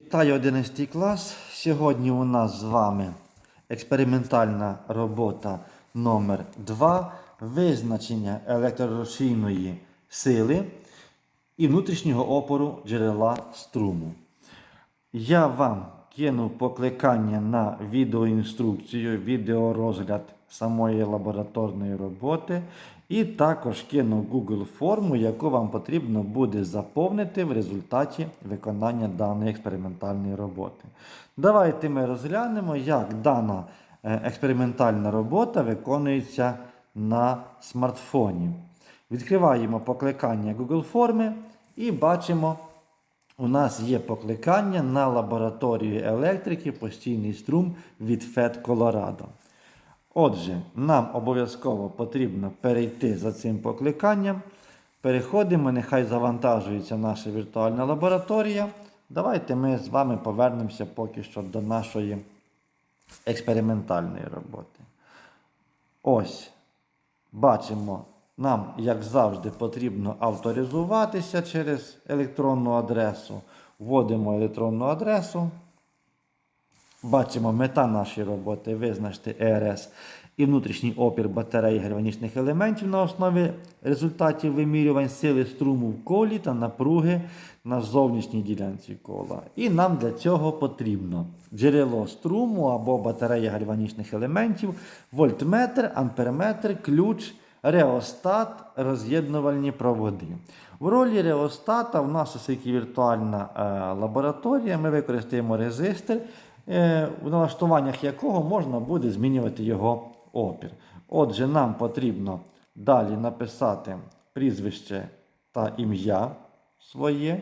Вітаю 11 клас. Сьогодні у нас з вами експериментальна робота номер 2 визначення електрорушійної сили і внутрішнього опору джерела струму. Я вам кинув покликання на відеоінструкцію, відеорозгляд самої лабораторної роботи, і також кинув Google форму, яку вам потрібно буде заповнити в результаті виконання даної експериментальної роботи. Давайте ми розглянемо, як дана е, експериментальна робота виконується на смартфоні. Відкриваємо покликання Google форми і бачимо. У нас є покликання на лабораторію електрики постійний струм від ФЕД Колорадо. Отже, нам обов'язково потрібно перейти за цим покликанням. Переходимо, нехай завантажується наша віртуальна лабораторія. Давайте ми з вами повернемося поки що до нашої експериментальної роботи. Ось, бачимо, нам, як завжди, потрібно авторизуватися через електронну адресу. Вводимо електронну адресу. Бачимо, мета нашої роботи визначити ЕРС і внутрішній опір батареї гальванічних елементів на основі результатів вимірювань сили струму в колі та напруги на зовнішній ділянці кола. І нам для цього потрібно джерело струму або батарея гальванічних елементів, вольтметр, амперметр, ключ, реостат, роз'єднувальні проводи. В ролі реостата в нас, оскільки віртуальна е, лабораторія, ми використаємо резистор, е, у налаштуваннях якого можна буде змінювати його опір. Отже, нам потрібно далі написати прізвище та ім'я своє.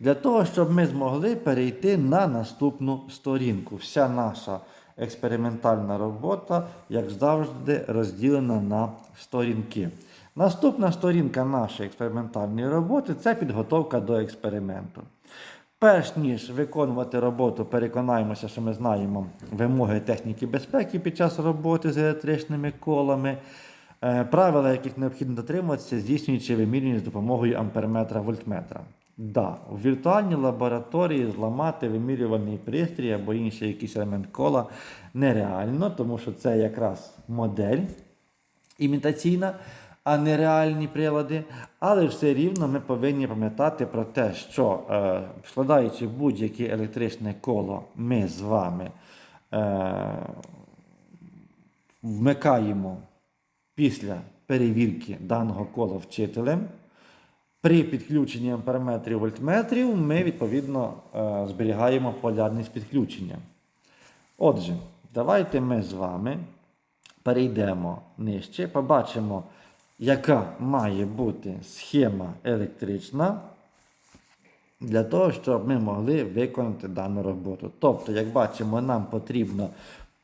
Для того, щоб ми змогли перейти на наступну сторінку. Вся наша експериментальна робота, як завжди, розділена на сторінки. Наступна сторінка нашої експериментальної роботи це підготовка до експерименту. Перш ніж виконувати роботу, переконаємося, що ми знаємо вимоги техніки безпеки під час роботи з електричними колами, е, правила, яких необхідно дотримуватися, здійснюючи вимірювання з допомогою амперметра вольтметра. Да, у віртуальній лабораторії зламати вимірювальний пристрій або інший якийсь елемент кола нереально, тому що це якраз модель імітаційна, а не реальні прилади. Але все рівно ми повинні пам'ятати про те, що е, складаючи будь-яке електричне коло, ми з вами е, вмикаємо після перевірки даного кола вчителем. При підключенні амперметрів вольтметрів ми відповідно е, зберігаємо полярність підключення. Отже, давайте ми з вами перейдемо нижче, побачимо, яка має бути схема електрична для того, щоб ми могли виконати дану роботу. Тобто, як бачимо, нам потрібно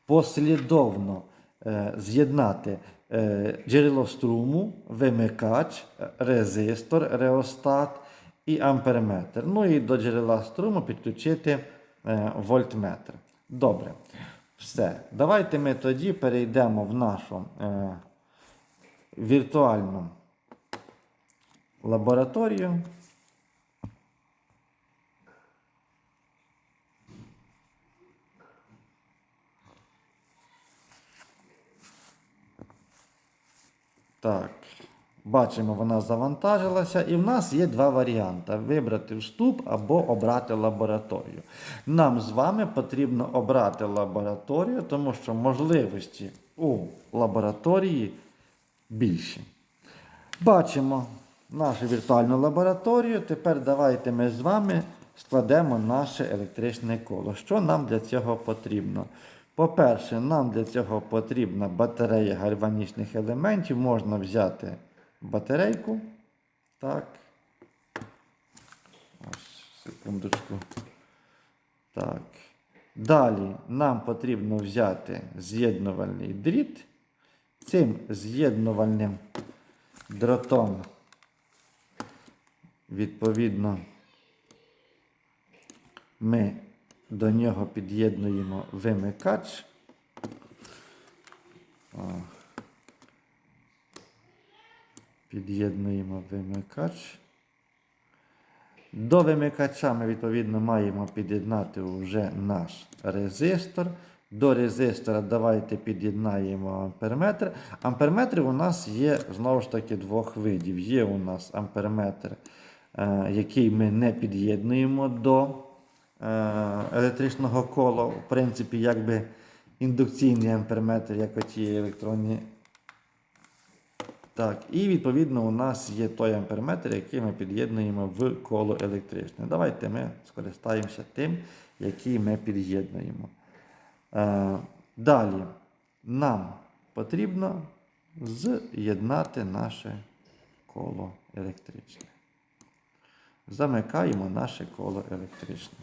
послідовно е, з'єднати е, джерело струму, вимикач, резистор, реостат і амперметр. Ну і до джерела струму підключити е, вольтметр. Добре. Все. Давайте ми тоді перейдемо в нашу е, віртуальну лабораторію. Так, бачимо, вона завантажилася, і в нас є два варіанти: вибрати вступ або обрати лабораторію. Нам з вами потрібно обрати лабораторію, тому що можливості у лабораторії більші. Бачимо нашу віртуальну лабораторію. Тепер давайте ми з вами складемо наше електричне коло. Що нам для цього потрібно? По-перше, нам для цього потрібна батарея гальванічних елементів. Можна взяти батарейку. Так. Ось, секундочку. Так. Далі нам потрібно взяти з'єднувальний дріт. Цим з'єднувальним дротом, відповідно, ми до нього під'єднуємо вимикач. Під'єднуємо вимикач. До вимикача ми відповідно маємо під'єднати вже наш резистор. До резистора давайте під'єднаємо амперметр. Амперметри у нас є знову ж таки двох видів. Є у нас амперметр, е, який ми не під'єднуємо до е, електричного кола. В принципі, якби індукційний амперметр, як оті електронні. Так, і відповідно у нас є той амперметр, який ми під'єднуємо в коло електричне. Давайте ми скористаємося тим, який ми під'єднуємо. Е, далі нам потрібно з'єднати наше коло електричне. Замикаємо наше коло електричне.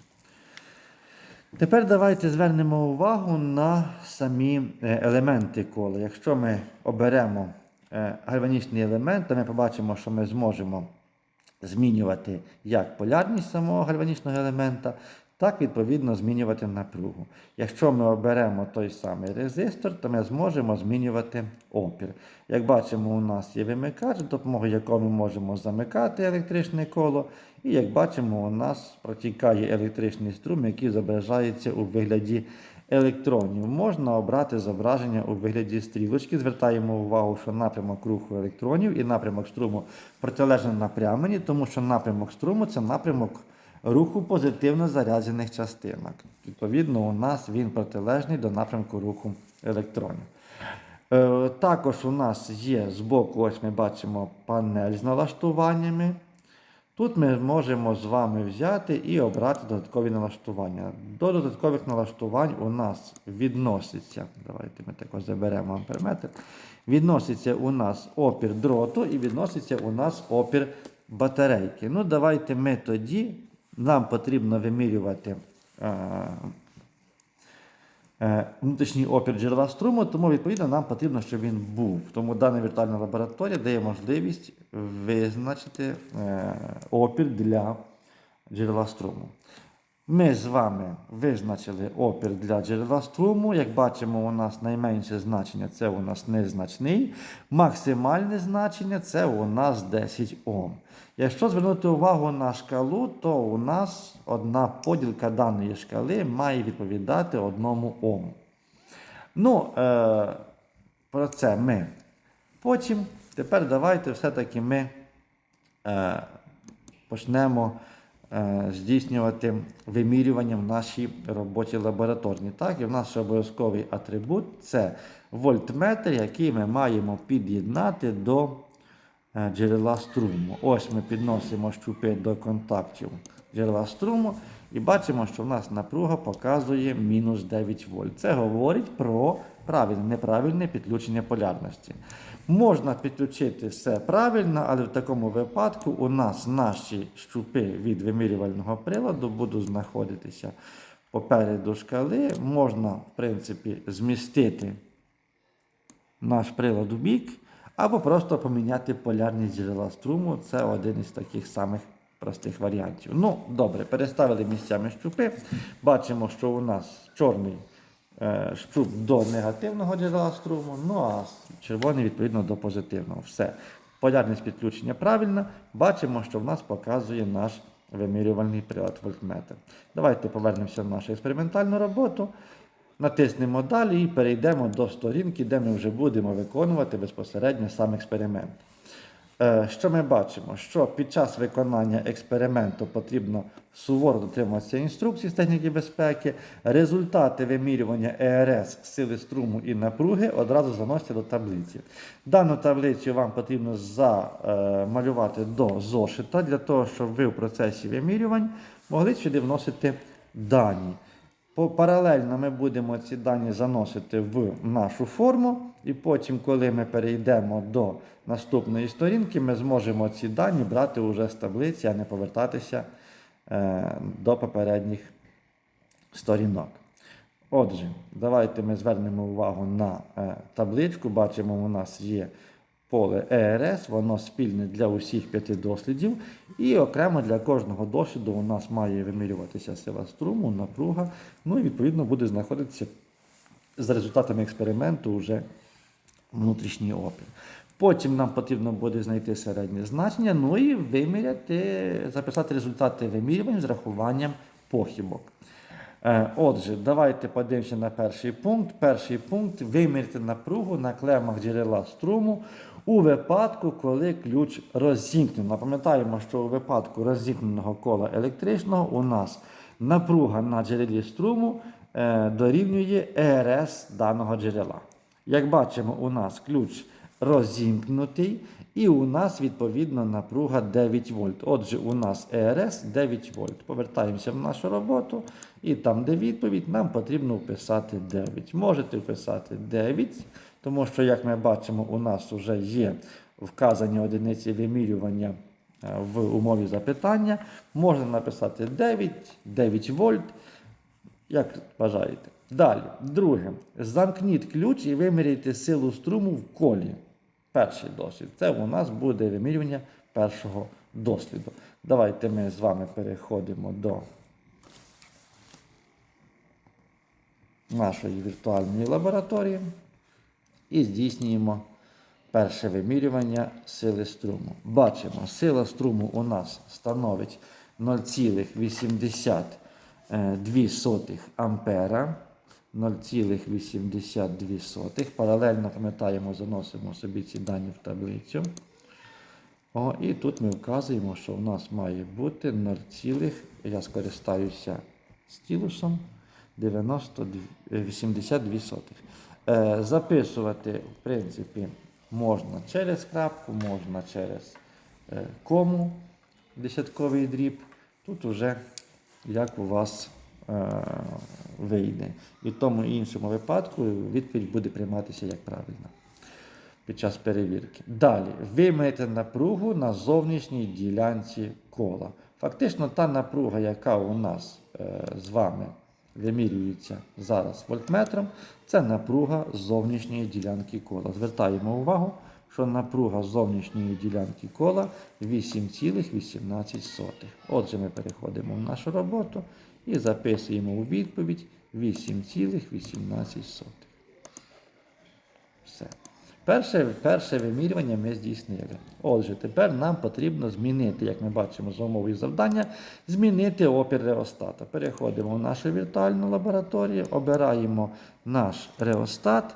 Тепер давайте звернемо увагу на самі е, елементи кола. Якщо ми оберемо е, гальванічний елемент, то ми побачимо, що ми зможемо змінювати як полярність самого гальванічного елемента, так відповідно змінювати напругу. Якщо ми оберемо той самий резистор, то ми зможемо змінювати опір. Як бачимо, у нас є вимикач, допомогою якого ми можемо замикати електричне коло. І як бачимо, у нас протікає електричний струм, який зображається у вигляді електронів. Можна обрати зображення у вигляді стрілочки. Звертаємо увагу, що напрямок руху електронів і напрямок струму протилежно напрямлені, тому що напрямок струму це напрямок руху позитивно заряджених частинок. Відповідно, у нас він протилежний до напрямку руху електронів. Е, Також у нас є збоку, ось ми бачимо панель з налаштуваннями. Тут ми можемо з вами взяти і обрати додаткові налаштування. До додаткових налаштувань у нас відноситься, давайте ми також заберемо амперметр, відноситься у нас опір дроту і відноситься у нас опір батарейки. Ну, давайте ми тоді, нам потрібно вимірювати е, е, внутрішній опір джерела струму, тому відповідно нам потрібно, щоб він був. Тому дана віртуальна лабораторія дає можливість визначити е, опір для джерела струму. Ми з вами визначили опір для джерела струму. Як бачимо, у нас найменше значення це у нас незначний. Максимальне значення це у нас 10 Ом. Якщо звернути увагу на шкалу, то у нас одна поділка даної шкали має відповідати одному Ому. Ну, е, про це ми потім. Тепер давайте все-таки ми е, почнемо здійснювати вимірювання в нашій роботі лабораторній. Так, і в нас обов'язковий атрибут це вольтметр, який ми маємо під'єднати до е, джерела струму. Ось ми підносимо щупи до контактів джерела струму і бачимо, що в нас напруга показує мінус 9 вольт. Це говорить про правильне, неправильне підключення полярності. Можна підключити все правильно, але в такому випадку у нас наші щупи від вимірювального приладу будуть знаходитися попереду шкали. Можна, в принципі, змістити наш прилад у бік, або просто поміняти полярність джерела струму. Це один із таких самих простих варіантів. Ну, добре, переставили місцями щупи. Бачимо, що у нас чорний е, до негативного джерела струму, ну а червоний відповідно до позитивного. Все. Полярність підключення правильна. Бачимо, що в нас показує наш вимірювальний прилад вольтметр. Давайте повернемося в нашу експериментальну роботу. Натиснемо далі і перейдемо до сторінки, де ми вже будемо виконувати безпосередньо сам експеримент. Е, Що ми бачимо? Що під час виконання експерименту потрібно суворо дотримуватися інструкцій з техніки безпеки. Результати вимірювання ЕРС сили струму і напруги одразу заносяться до таблиці. Дану таблицю вам потрібно замалювати до зошита для того, щоб ви в процесі вимірювань могли сюди вносити дані. Паралельно ми будемо ці дані заносити в нашу форму, і потім, коли ми перейдемо до наступної сторінки, ми зможемо ці дані брати вже з таблиці, а не повертатися е, до попередніх сторінок. Отже, давайте ми звернемо увагу на е, табличку. Бачимо, у нас є поле ЕРС, воно спільне для усіх п'яти дослідів. І окремо для кожного досліду у нас має вимірюватися сила струму, напруга. Ну і відповідно буде знаходитися за результатами експерименту вже внутрішній опір. Потім нам потрібно буде знайти середнє значення, ну і виміряти, записати результати вимірювань з рахуванням похибок. Е, Отже, давайте подивимося на перший пункт. Перший пункт виміряти напругу на клемах джерела струму у випадку, коли ключ розімкнений. Напам'ятаємо, що у випадку розімкненого кола електричного у нас напруга на джерелі струму е, дорівнює ЕРС даного джерела. Як бачимо, у нас ключ розімкнутий, і у нас відповідно напруга 9 вольт. Отже, у нас ЕРС 9 вольт. Повертаємося в нашу роботу, і там, де відповідь, нам потрібно вписати 9. Можете вписати 9, тому що, як ми бачимо, у нас вже є вказані одиниці вимірювання е, в умові запитання. Можна написати 9, 9 вольт, як бажаєте. Далі, друге, замкніть ключ і виміряйте силу струму в колі. Перший дослід. Це у нас буде вимірювання першого досліду. Давайте ми з вами переходимо до нашої віртуальної лабораторії і здійснюємо перше вимірювання сили струму. Бачимо, сила струму у нас становить 0,82 ампера. 0,82. Паралельно пам'ятаємо, заносимо собі ці дані в таблицю. О, і тут ми вказуємо, що в нас має бути 0, я скористаюся стілусом 92, 82. Е, записувати, в принципі, можна через крапку, можна через е, кому десятковий дріб. Тут уже як у вас е, вийде. І в тому і іншому випадку відповідь буде прийматися як правильно під час перевірки. Далі, виміряйте напругу на зовнішній ділянці кола. Фактично, та напруга, яка у нас з вами вимірюється зараз вольтметром, це напруга зовнішньої ділянки кола. Звертаємо увагу, що напруга зовнішньої ділянки кола 8,18. Отже, ми переходимо в нашу роботу і записуємо у відповідь 8,18. Перше, перше вимірювання ми здійснили. Отже, тепер нам потрібно змінити, як ми бачимо з умови завдання, змінити опір реостата. Переходимо в нашу віртуальну лабораторію, обираємо наш реостат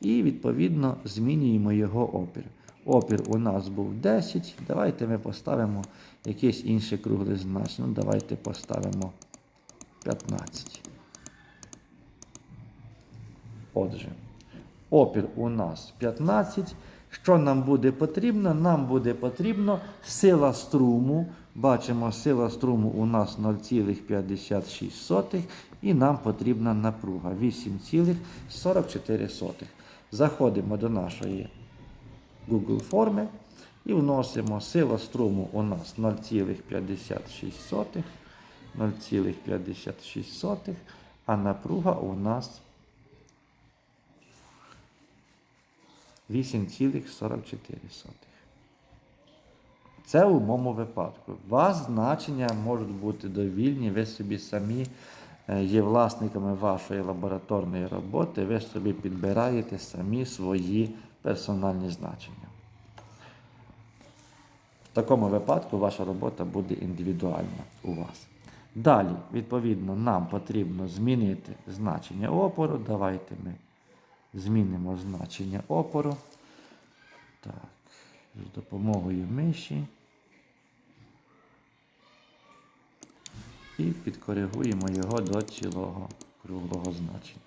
і, відповідно, змінюємо його опір. Опір у нас був 10. Давайте ми поставимо якесь інше кругле значення. Ну, давайте поставимо 15. Отже, опір у нас 15. Що нам буде потрібно? Нам буде потрібно сила струму. Бачимо, сила струму у нас 0,56 і нам потрібна напруга 8,44. Заходимо до нашої Google форми і вносимо сила струму у нас 0,56. 0,56, а напруга у нас 8,44. Це у моєму випадку. Вас значення можуть бути довільні, ви собі самі е, є власниками вашої лабораторної роботи, ви собі підбираєте самі свої персональні значення. В такому випадку ваша робота буде індивідуальна у вас. Далі, відповідно, нам потрібно змінити значення опору. Давайте ми змінимо значення опору. Так, з допомогою миші. І підкоригуємо його до цілого круглого значення.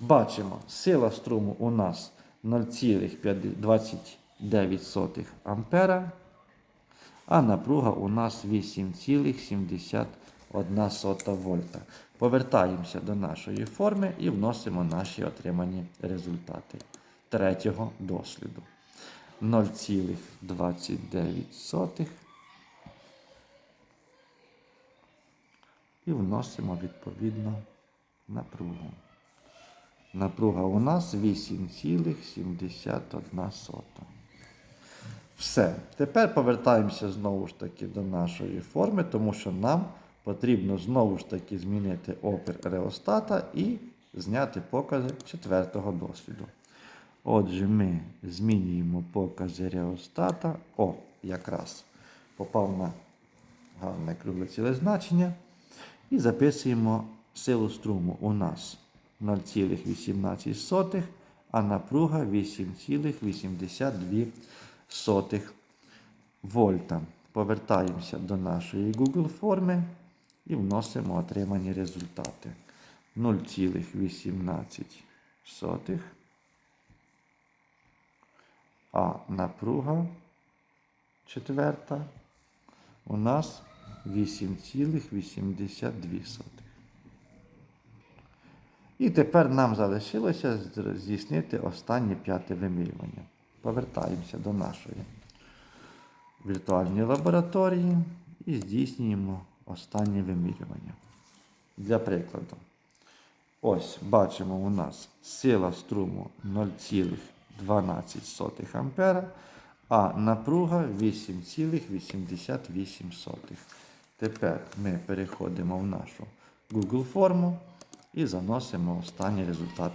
Бачимо, сила струму у нас 0,29 ампера, а напруга у нас 8,71 вольта. Повертаємося до нашої форми і вносимо наші отримані результати третього досліду. 0,29 і вносимо відповідно напругу. Напруга у нас 8,71. Все. Тепер повертаємося знову ж таки до нашої форми, тому що нам потрібно знову ж таки змінити опір реостата і зняти покази четвертого досліду. Отже, ми змінюємо покази реостата. О, якраз попав на гарне кругле ціле значення. І записуємо силу струму у нас 0,18, а напруга 8,82 вольта. Повертаємося до нашої Google форми і вносимо отримані результати. 0,18. А напруга четверта у нас 8,82. І тепер нам залишилося здійснити останнє п'яте вимірювання. Повертаємося до нашої віртуальної лабораторії і здійснюємо останнє вимірювання. Для прикладу. Ось бачимо у нас сила струму 0,12 ампера, а напруга 8,88. Тепер ми переходимо в нашу Google форму і заносимо останній результат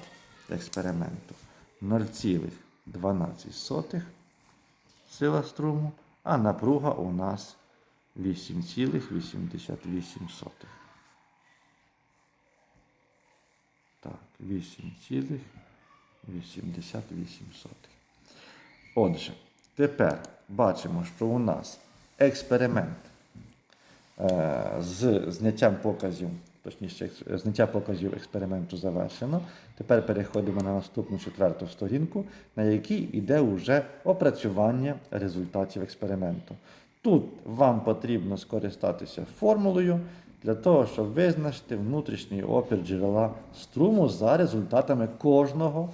експерименту. 0,12 сила струму, а напруга у нас 8,88. Так, 8,88. Отже, тепер бачимо, що у нас експеримент е, з зняттям показів, точніше, зняття показів експерименту завершено. Тепер переходимо на наступну четверту сторінку, на якій йде вже опрацювання результатів експерименту. Тут вам потрібно скористатися формулою для того, щоб визначити внутрішній опір джерела струму за результатами кожного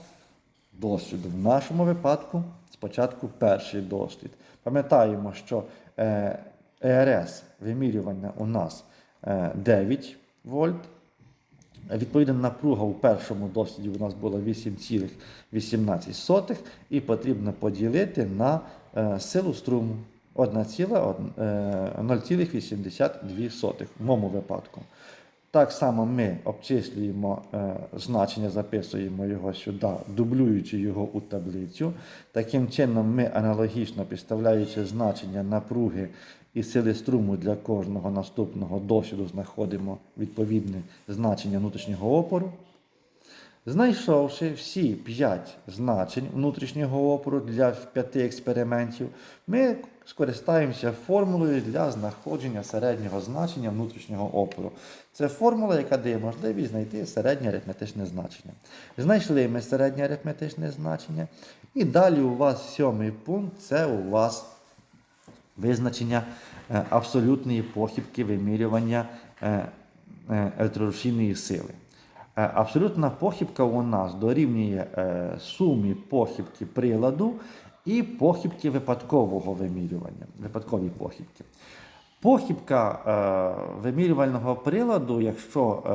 досліду. В нашому випадку спочатку перший дослід. Пам'ятаємо, що е, ЕРС вимірювання у нас е, 9 вольт. Відповідна напруга у першому досліді у нас була 8,18 і потрібно поділити на е, силу струму 0,82 в моєму випадку. Так само ми обчислюємо е, значення, записуємо його сюди, дублюючи його у таблицю. Таким чином, ми аналогічно підставляючи значення напруги і сили струму для кожного наступного досвіду, знаходимо відповідне значення внутрішнього опору. Знайшовши всі 5 значень внутрішнього опору для 5 експериментів, ми скористаємося формулою для знаходження середнього значення внутрішнього опору. Це формула, яка дає можливість знайти середнє арифметичне значення. Знайшли ми середнє арифметичне значення, і далі у вас сьомий пункт це у вас визначення е, абсолютної похибки вимірювання е, е, електрорушійної сили. Е, Абсолютна похибка у нас дорівнює е, сумі похибки приладу і похибки випадкового вимірювання. Випадкові похибки. Похибка е, вимірювального приладу, якщо е,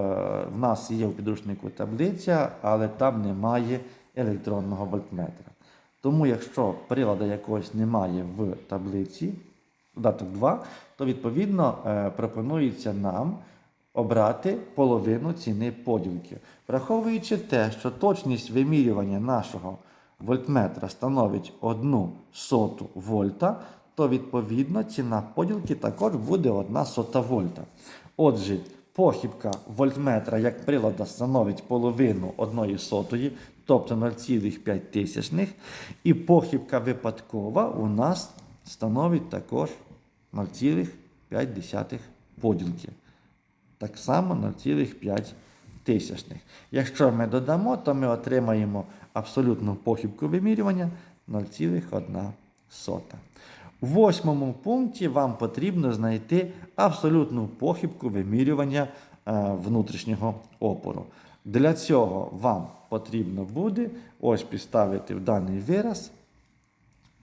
в нас є в підручнику таблиця, але там немає електронного вольтметра. Тому, якщо прилада якогось немає в таблиці, додаток 2, то відповідно е, пропонується нам обрати половину ціни поділки. Враховуючи те, що точність вимірювання нашого вольтметра становить 1 соту вольта, то відповідно ціна поділки також буде 1 сота вольта. Отже, похибка вольтметра як прилада становить половину 1 сотої, тобто 0,5 і похибка випадкова у нас становить також 0,5 поділки. Так само 0,5 тисячних. Якщо ми додамо, то ми отримаємо абсолютну похибку вимірювання 0,1 сота. У восьмому пункті вам потрібно знайти абсолютну похибку вимірювання е, внутрішнього опору. Для цього вам потрібно буде ось підставити в даний вираз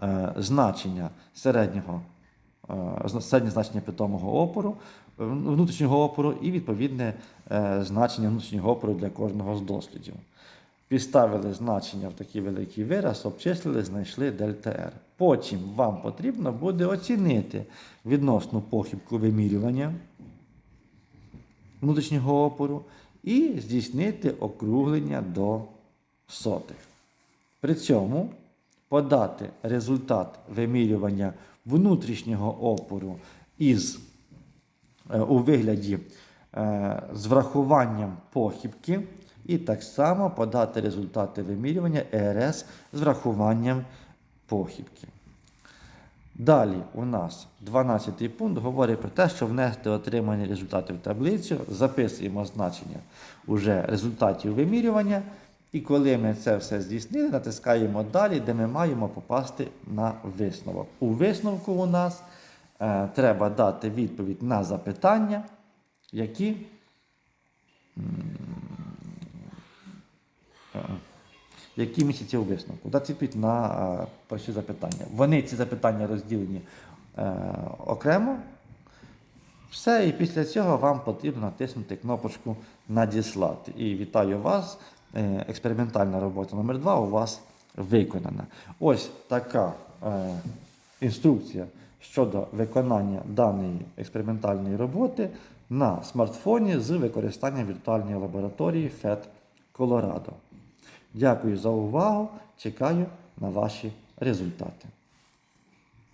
е, значення середнього е, середнє значення питомого опору, внутрішнього опору і відповідне е, значення внутрішнього опору для кожного з дослідів. Підставили значення в такий великий вираз, обчислили, знайшли дельта R. Потім вам потрібно буде оцінити відносну похибку вимірювання внутрішнього опору і здійснити округлення до сотих. При цьому подати результат вимірювання внутрішнього опору із, у вигляді е, з врахуванням похибки, і так само подати результати вимірювання ЕРС з врахуванням похибки. Далі у нас 12 пункт говорить про те, що внести отримані результати в таблицю, записуємо значення уже результатів вимірювання. І коли ми це все здійснили, натискаємо далі, де ми маємо попасти на висновок. У висновку у нас е, треба дати відповідь на запитання, які. е, які місяці у висновку. Дати відповідь на е, перші запитання. Вони ці запитання розділені е, окремо. Все, і після цього вам потрібно натиснути кнопочку Надіслати. І вітаю вас. е, Експериментальна робота номер 2 у вас виконана. Ось така е, інструкція щодо виконання даної експериментальної роботи на смартфоні з використанням віртуальної лабораторії FED Colorado. Дякую за увагу. Чекаю на ваші результати.